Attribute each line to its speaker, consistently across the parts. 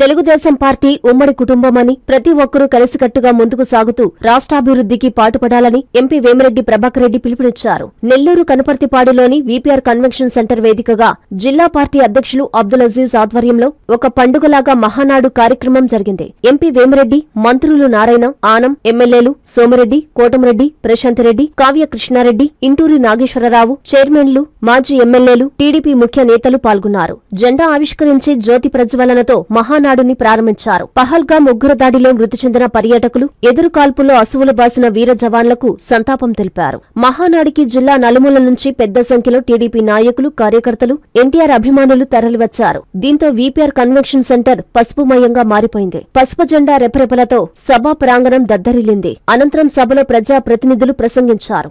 Speaker 1: Telugu Desam party ఉమ్మడి కుటుంబమని ప్రతి ఒక్కరూ కలిసికట్టుగా ముందుకు సాగుతూ రాష్ట్రాభివృద్ధికి పాటుపడాలని ఎంపీ వేమిరెడ్డి ప్రభాకర్ రెడ్డి పిలుపునిచ్చారు. నెల్లూరు కనపర్తిపాడులోని వీపీఆర్ కన్వెన్షన్ సెంటర్ వేదికగా జిల్లా పార్టీ అధ్యక్షులు అబ్దుల్ అజీజ్ ఆధ్వర్యంలో ఒక పండుగలాగా మహానాడు కార్యక్రమం జరిగింది. ఎంపీ వేమిరెడ్డి మంత్రులు నారాయణ ఆనం ఎమ్మెల్యేలు సోమిరెడ్డి కోటమిరెడ్డి ప్రశాంత్ రెడ్డి కావ్య కృష్ణారెడ్డి ఇంటూరి నాగేశ్వరరావు చైర్మన్లు మాజీ ఎమ్మెల్యేలు టీడీపీ ముఖ్య నేతలు పాల్గొన్నారు. జెండా ఆవిష్కరించి జ్యోతి ప్రజ్వలనతో మహానాడు మహానాడుని ప్రారంభించారు. పహల్గాం ఉగ్రదాడిలో మృతి చెందిన పర్యాటకులు ఎదురు కాల్పుల్లో అసువులు బాసిన వీర జవాన్లకు సంతాపం తెలిపారు. మహానాడికి జిల్లా నలుమూల నుంచి పెద్ద సంఖ్యలో టీడీపీ నాయకులు కార్యకర్తలు ఎన్టీఆర్ అభిమానులు తరలివచ్చారు. దీంతో వీపీఆర్ కన్వెన్షన్ సెంటర్ పసుపుమయంగా మారిపోయింది. పసుపు జెండా రెపరెపలతో సభా ప్రాంగణం దద్దరిల్లింది. అనంతరం సభలో ప్రజా ప్రతినిధులు ప్రసంగించారు.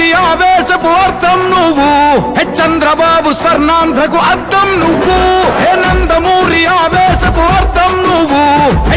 Speaker 2: నందమూరి ఆవేశపు అర్థం నువ్వు హే చంద్రబాబు స్వర్ణాంధ్రకు అర్థం నువ్వు. హే నందమూరి ఆవేశపు అర్థం నువ్వు హే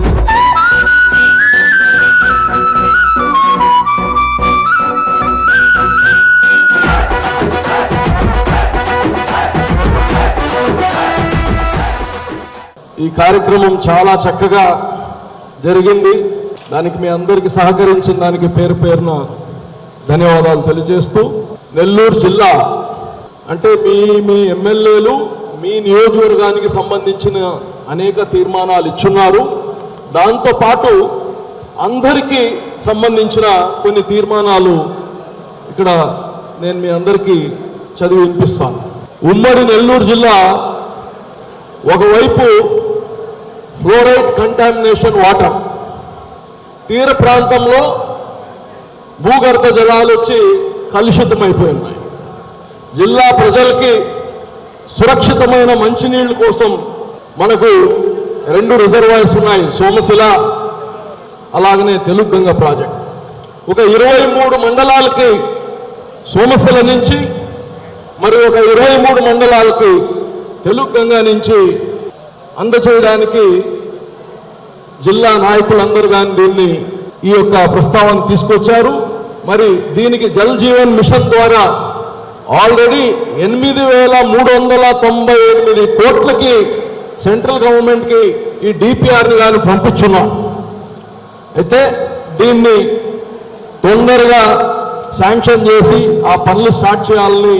Speaker 3: ఈ కార్యక్రమం చాలా చక్కగా జరిగింది. దానికి మీ అందరికీ సహకరించిన దానికి పేరు పేరున ధన్యవాదాలు తెలియజేస్తూ నెల్లూరు జిల్లా అంటే మీ మీ ఎమ్మెల్యేలు మీ నియోజకవర్గానికి సంబంధించిన అనేక తీర్మానాలు ఇచ్చున్నారు. దాంతోపాటు అందరికీ సంబంధించిన కొన్ని తీర్మానాలు ఇక్కడ నేను మీ అందరికీ చదివి వినిపిస్తాను. ఉమ్మడి నెల్లూరు జిల్లా ఒకవైపు ఫ్లోరైడ్ కంటామినేషన్ వాటర్ తీర ప్రాంతంలో భూగర్భ జలాలు వచ్చి కలుషితమైపోయినాయి జిల్లా ప్రజలకి సురక్షితమైన మంచినీళ్ళ కోసం మనకు రెండు రిజర్వాయర్స్ ఉన్నాయి సోమశిల అలాగనే తెలుగు గంగ ప్రాజెక్ట్. ఒక ఇరవై మూడు మండలాలకి సోమశిల నుంచి మరి ఒక ఇరవై మూడు మండలాలకి తెలుగు గంగా నుంచి అందచేయడానికి జిల్లా నాయకులందరూ కానీ దీన్ని ఈ యొక్క ప్రస్తావన తీసుకొచ్చారు. మరి దీనికి జల్ జీవన్ మిషన్ ద్వారా ఆల్రెడీ ఎనిమిది వేల మూడు వందల తొంభై ఎనిమిది కోట్లకి సెంట్రల్ గవర్నమెంట్కి ఈ డిపిఆర్ని కానీ పంపించున్నాం. అయితే దీన్ని తొందరగా శాంక్షన్ చేసి ఆ పనులు స్టార్ట్ చేయాలని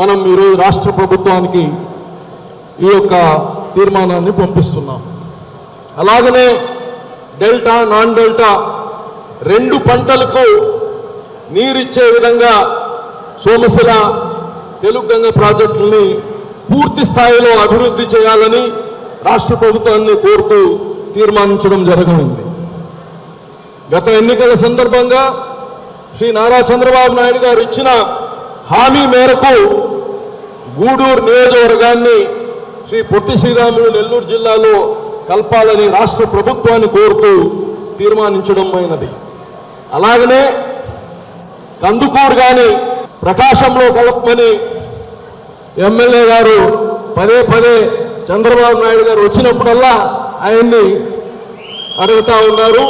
Speaker 3: మనం ఈరోజు రాష్ట్ర ప్రభుత్వానికి ఈ యొక్క తీర్మానాన్ని పంపిస్తున్నాం. అలాగనే డెల్టా నాన్ డెల్టా రెండు పంటలకు నీరిచ్చే విధంగా సోమశిల తెలుగు గంగ ప్రాజెక్టుల్ని పూర్తి స్థాయిలో అభివృద్ధి చేయాలని రాష్ట్ర ప్రభుత్వాన్ని కోరుతూ తీర్మానించడం జరగనుంది. గత ఎన్నికల సందర్భంగా శ్రీ నారా చంద్రబాబు నాయుడు గారు ఇచ్చిన హామీ మేరకు గూడూరు నియోజకవర్గాన్ని శ్రీ పొట్టి శ్రీరాములు నెల్లూరు జిల్లాలో కలపాలని రాష్ట్ర ప్రభుత్వాన్ని కోరుతూ తీర్మానించడం అయినది. అలాగనే కందుకూరు కానీ ప్రకాశంలో కలపమని ఎమ్మెల్యే గారు పదే పదే చంద్రబాబు నాయుడు గారు వచ్చినప్పుడల్లా ఆయన్ని అడుగుతూ ఉన్నారు.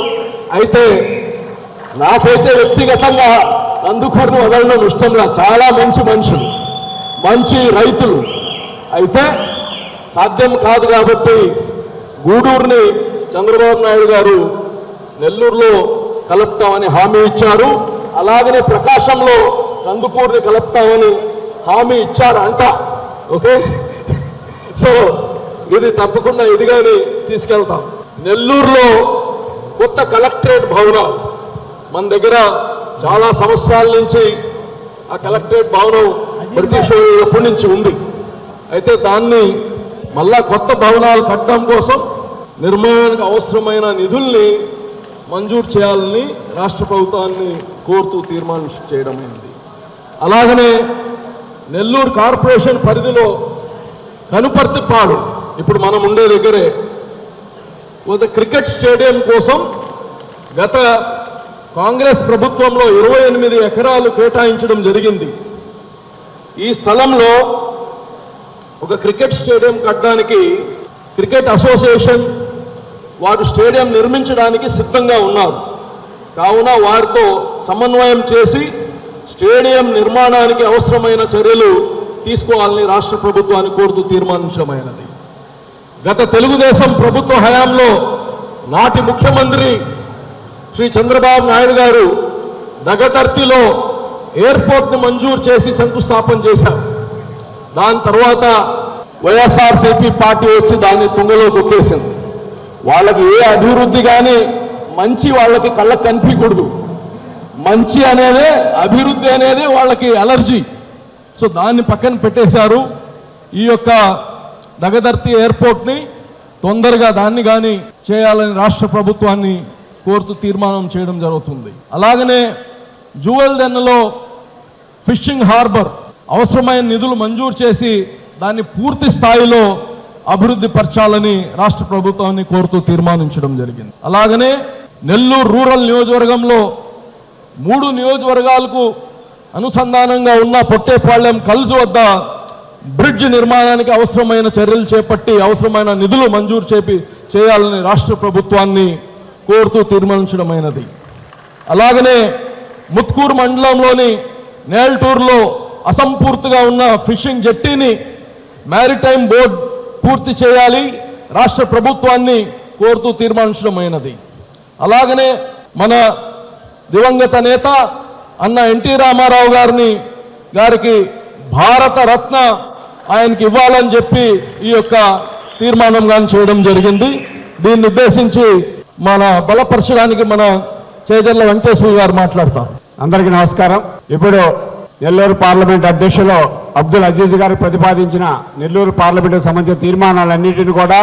Speaker 3: అయితే నాకైతే వ్యక్తిగతంగా కందుకూరును వదలడం ఇష్టంలా చాలా మంచి మనుషులు మంచి రైతులు. అయితే సాధ్యం కాదు కాబట్టి గూడూరుని చంద్రబాబు నాయుడు గారు నెల్లూరులో కలుపుతామని హామీ ఇచ్చారు. అలాగనే ప్రకాశంలో కందుకూరుని కలుపుతామని హామీ ఇచ్చారు అంట ఓకే? సో ఇది తప్పకుండా ఇదిగాని తీసుకెళ్తాం. నెల్లూరులో కొత్త కలెక్టరేట్ భవనం మన దగ్గర చాలా సంవత్సరాల నుంచి ఆ కలెక్టరేట్ భవనం బ్రిటిష్ ఎప్పటి నుంచి ఉంది? అయితే దాన్ని మళ్ళా కొత్త భవనాలు కట్టడం కోసం నిర్మాణానికి అవసరమైన నిధుల్ని మంజూరు చేయాలని రాష్ట్ర ప్రభుత్వాన్ని కోరుతూ తీర్మానం చేయడం అయింది. అలాగనే నెల్లూరు కార్పొరేషన్ పరిధిలో కనుపర్తిపాడు ఇప్పుడు మనం ఉండే దగ్గరే ఒక క్రికెట్ స్టేడియం కోసం గత కాంగ్రెస్ ప్రభుత్వంలో ఇరవై ఎనిమిది ఎకరాలు కేటాయించడం జరిగింది. ఈ స్థలంలో ఒక క్రికెట్ స్టేడియం కట్టడానికి క్రికెట్ అసోసియేషన్ వారు స్టేడియం నిర్మించడానికి సిద్ధంగా ఉన్నారు. కావున వారితో సమన్వయం చేసి స్టేడియం నిర్మాణానికి అవసరమైన చర్యలు తీసుకోవాలని రాష్ట్ర ప్రభుత్వాన్ని కోరుతూ తీర్మానించమైనది గత తెలుగుదేశం ప్రభుత్వ హయాంలో నాటి ముఖ్యమంత్రి శ్రీ చంద్రబాబు నాయుడు గారు దగదర్తిలో ఎయిర్పోర్ట్ను మంజూరు చేసి శంకుస్థాపన చేశారు. దాని తర్వాత వైఎస్ఆర్సీపీ పార్టీ వచ్చి దాన్ని తుంగలో దొక్కేసింది. వాళ్ళకి ఏ అభివృద్ధి కానీ మంచి వాళ్ళకి కళ్ళకు కనిపించకూడదు. మంచి అనేదే అభివృద్ధి అనేది వాళ్ళకి అలర్జీ సో దాన్ని పక్కన పెట్టేశారు. ఈ యొక్క దగదర్తి ఎయిర్పోర్ట్ని తొందరగా దాన్ని కానీ చేయాలని రాష్ట్ర ప్రభుత్వాన్ని కోరుతూ తీర్మానం చేయడం జరుగుతుంది. అలాగనే జువెల్ దెన్నలో ఫిషింగ్ హార్బర్ అవసరమైన నిధులు మంజూరు చేసి దాన్ని పూర్తి స్థాయిలో అభివృద్ధి పరచాలని రాష్ట్ర ప్రభుత్వాన్ని కోరుతూ తీర్మానించడం జరిగింది. అలాగనే నెల్లూరు రూరల్ నియోజకవర్గంలో మూడు నియోజకవర్గాలకు అనుసంధానంగా ఉన్న పొట్టేపాళ్యం కల్జు వద్ద బ్రిడ్జ్ నిర్మాణానికి అవసరమైన చర్యలు చేపట్టి అవసరమైన నిధులు మంజూరు చేపి చేయాలని రాష్ట్ర ప్రభుత్వాన్ని కోరుతూ తీర్మానించడమైనది. అలాగనే ముత్కూరు మండలంలోని నేల్టూరులో అసంపూర్తిగా ఉన్న ఫిషింగ్ జట్టీని మ్యారిటైమ్ బోర్డ్ పూర్తి చేయాలి. రాష్ట్ర ప్రభుత్వాన్ని కోరుతూ తీర్మానించడమైనది. అలాగనే మన దివంగత నేత అన్న ఎన్టీ రామారావు గారిని గారికి భారత రత్న ఆయనకి ఇవ్వాలని చెప్పి ఈ యొక్క తీర్మానం కానీ చేయడం జరిగింది. దీన్ని ఉద్దేశించి మన బలపరచడానికి మన చేజర్ల వెంకటేశ్వర గారు మాట్లాడతారు.
Speaker 4: అందరికీ నమస్కారం. ఇప్పుడు నెల్లూరు పార్లమెంట్ అధ్యక్షులు అబ్దుల్ అజీజ్ గారు ప్రతిపాదించిన నెల్లూరు పార్లమెంటుకు సంబంధించిన తీర్మానాలన్నింటినీ కూడా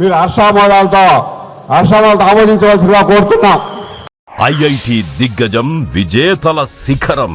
Speaker 4: మీరు హర్షామోదాలతో హర్షామోదాలతో ఆమోదించవలసిందిగా కోరుతున్నాం.
Speaker 5: ఐఐటి దిగ్గజం విజేతల శిఖరం.